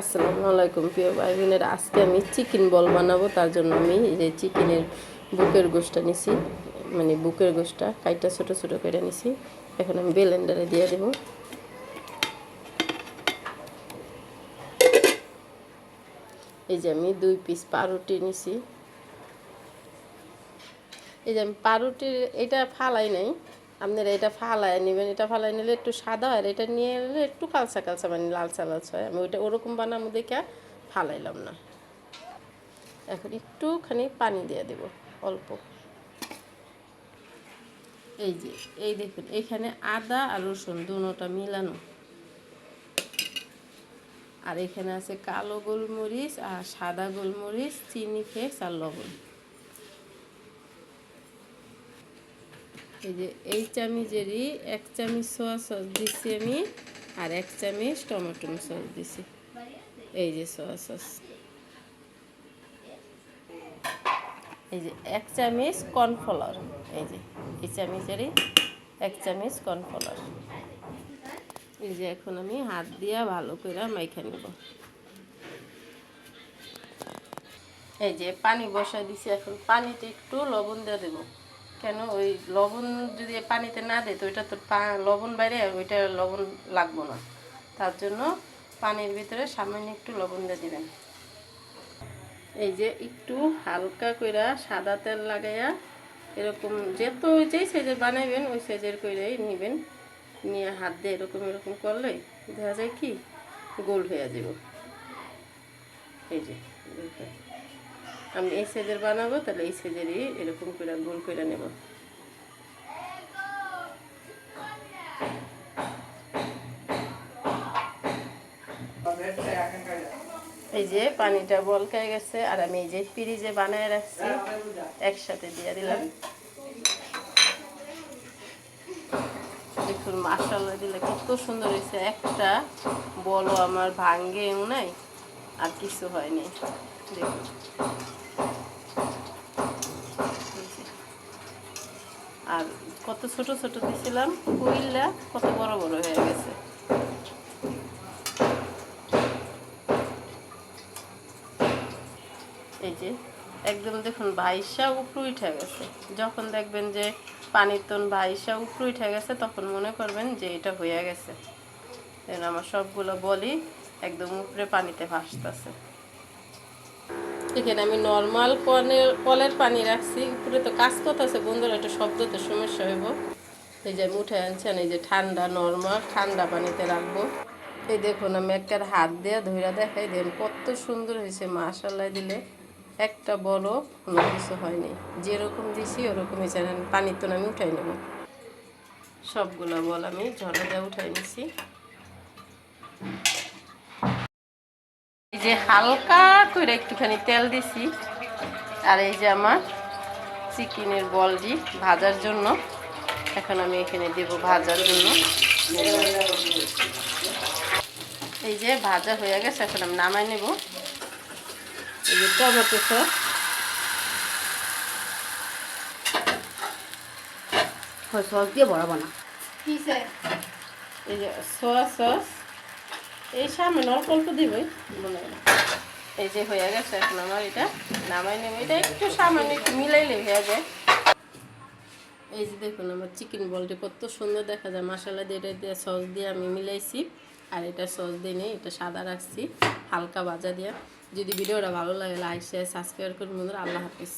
আসসালামু আলাইকুম, প্রিয় ভাই বোনের আজকে আমি চিকেন বল বানাবো, তার জন্য আমি যে চিকেনের বুকের গোশটা নিছি মানে বুকের গোশটা কাইটা ছোট ছোট করে নিছি। এখন আমি বেলেন্ডারে দিয়ে দেব। এই যে আমি দুই পিস পাউরুটি নিছি। এই যে আমি পাউরুটির, এটা ফালাই নাই আপনারা এটা ফালাই নেবেন, এটা ফালাই নিলে একটু সাদা হয়, আর এটা নিয়ে এলে একটু কালসা কালসা মানে লালচা লালচা হয় আমি ওইটা ওরকম বানাবো দেখে ফালাইলাম না। এখন একটুখানি পানি দিয়ে দেব, অল্প। এই যে, এই দেখুন, এখানে আদা আর রসুন দুটোটা মিলানো। আর এখানে আছে কালো গোলমরিচ আর সাদা গোলমরিচ, চিনি, ফ্লেক্স আর লবণ। এই যে এই চামিচেরই এক চামিচ সোয়া সস দিছি আমি আর এক চামিচ টমেটো সস দিছি। এই যে সোয়া সস। এই যে এক চামিচ কর্নফ্লাওয়ার। এই যে, এই চামচেরই এক চামিচ কর্নফ্লাওয়ার। এই যে এখন আমি হাত দিয়া ভালো করে মাইখা নেব। এই যে পানি বসাই দিছি, এখন পানিতে একটু লবণ দিয়ে দেবো। কেন? ওই লবণ যদি পানিতে না দেয়, তো ওইটা তো লবণ বাইরে, ওইটা লবণ লাগবো না। তার জন্য পানির ভিতরে সামান্য একটু লবণ দিয়ে দিবেন। এই যে একটু হালকা কইরা সাদা তেল লাগাইয়া এরকম যেত যেই সাইজের বানাইবেন, ওই সাইজের কইরাই নিবেন। নিয়ে হাত দিয়ে এরকম এরকম করলে দেখা যায় কি, গোল হয়ে যাব এই যে। আমি এই সাইজের বানাবো, তাহলে এই সাইজেরই এরকম করে গোল করে নেব। এই যে পানিটা বলকায় গেছে, আর আমি এই যে ফ্রিজে বানায় রাখছি, একসাথে দিয়ে দিলাম। দেখুন মাসাল্লা দিলে কত সুন্দর হয়েছে। একটা বলো আমার ভাঙ্গেও নাই, আর কিছু হয়নি। দেখুন। আর কত ছোট ছোট দিছিলাম কুইল্লা কত বড় বড় হয়ে গেছে। এই যে, একদম দেখুন বাইশা উপরে উঠে গেছে। যখন দেখবেন যে পানির তন বাইশা উপরে উঠে গেছে, তখন মনে করবেন যে এটা হয়ে গেছে। আমার সবগুলো বলি একদম উপরে পানিতে ভাসতেছে। এখানে আমি নর্মাল কলের কলের পানি রাখছি। উপরে তো কাজ করতেছে, বন্ধুরা, একটা শব্দ তো সমস্যা হইব। এই যে আমি উঠে আনছেন এই যে ঠান্ডা নর্মাল ঠান্ডা পানিতে রাখব। এই দেখুন, আমি একটা হাত দিয়ে ধইরা দেখাই দেন, কত সুন্দর হয়েছে মাশাল্লাহ দিলে। একটা বড়, কোনো কিছু হয়নি। যেরকম দিছি ওরকমই জানেন পানির তো আমি উঠাই নেব। সবগুলো বল আমি ঝরা দিয়ে উঠাই নিছি। যে হালকা করে একটুখানি তেল দিছি। আর এই যে আমার চিকেনের বলটি ভাজার জন্য। এখন আমি এখানে দেব ভাজার জন্য। এই যে ভাজা হয়ে গেছে এখন আমি নামাই নেব। এই যে টমেটো সস। সস দিয়ে বড়াবো না এই যে সোয়া সস। এই সামনে অল্প অল্প মনে এই যে হয়ে গেছে এখন আমার এটা। নামাই নেব। এটা একটু সামান্য একটু মিলাইলে হয়ে যায়। এই যে দেখুন, আমার চিকেন বলটি কত সুন্দর দেখা যায়। মশলা দিয়ে, এটা দিয়ে সস দিয়ে আমি মিলাইছি। আর এটা সস দিয়ে নেই, এটা সাদা রাখছি। হালকা ভাজা দিয়ে। যদি ভিডিওটা ভালো লাগে লাইক শেয়ার সাবস্ক্রাইব করুন বন্ধুরা। আল্লাহ হাফিজ।